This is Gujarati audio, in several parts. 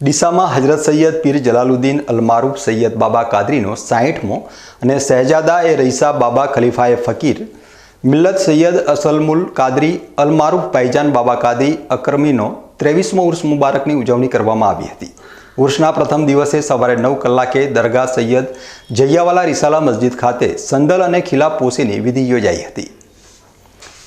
ડીસામાં હજરત સૈયદ પીર જલાલુદ્દીન અલમારૂફ સૈયદ બાબા કાદરીનો સાહીઠમો અને શહેજાદા એ રઈસા બાબા ખલીફાએ ફકીર, મિલ્લત સૈયદ અસલમુલ કાદરી અલમારૂફ ભાઈજાન બાબા કાદરી અકરમીનો ત્રેવીસમો ઉર્સ મુબારકની ઉજવણી કરવામાં આવી હતી. ઉર્સના પ્રથમ દિવસે સવારે નવ કલાકે દરગાહ સૈયદ જૈયાવાલા રિસાલા મસ્જિદ ખાતે સંદલ અને ખીલા પોસીની વિધિ યોજાઈ હતી.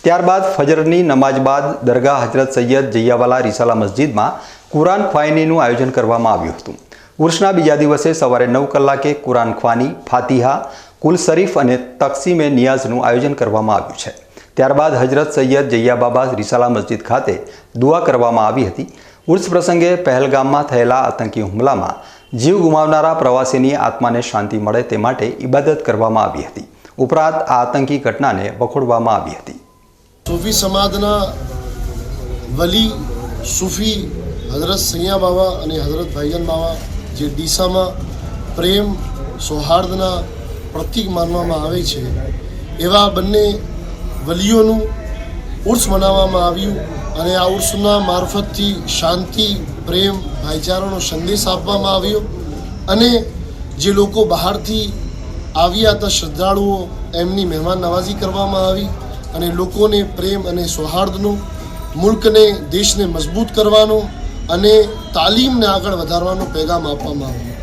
ત્યારબાદ ફજરની નમાજ બાદ દરગાહ હજરત સૈયદ જૈયાવાલા રિસાલા મસ્જિદમાં કુરાન ખ્વાઈનીનું આયોજન કરવામાં આવ્યું હતું. ઉર્સના બીજા દિવસે સવારે નવ કલાકે કુરાન ખ્વાની, ફાતિહા કુલ શરીફ અને તકસીમે નિયાઝનું આયોજન કરવામાં આવ્યું છે. ત્યારબાદ હજરત સૈયદ જૈયાબાબા રિસાલા મસ્જિદ ખાતે દુઆ કરવામાં આવી હતી. ઉર્સ પ્રસંગે પહેલગામમાં થયેલા આતંકી હુમલામાં જીવ ગુમાવનારા પ્રવાસીની આત્માને શાંતિ મળે તે માટે ઇબાદત કરવામાં આવી હતી. ઉપરાંત આ આતંકી ઘટનાને વખોડવામાં આવી હતી. સૂફી સમાજના વલી સૂફી હઝરત સૈયા બાવા અને હઝરત ભાઈજાન બાવા જે ડીસામાં પ્રેમ સૌહાર્દના પ્રતીક માનવામાં આવે છે, એવા બંને વલીઓનું ઉર્સ મનાવવામાં આવ્યું અને આ ઉર્સના મારફતથી શાંતિ, પ્રેમ, ભાઈચારાનો સંદેશ આપવામાં આવ્યો અને જે લોકો બહારથી આવ્યા હતા, શ્રદ્ધાળુઓ એમની મહેમાન નવાઝી કરવામાં આવી. અને લોકોને પ્રેમ અને સૌહાર્દનો, મુલ્કને, દેશને મજબૂત કરવાનો અને તાલીમને આગળ વધારવાનો પેગામ આપવામાં આવ્યો.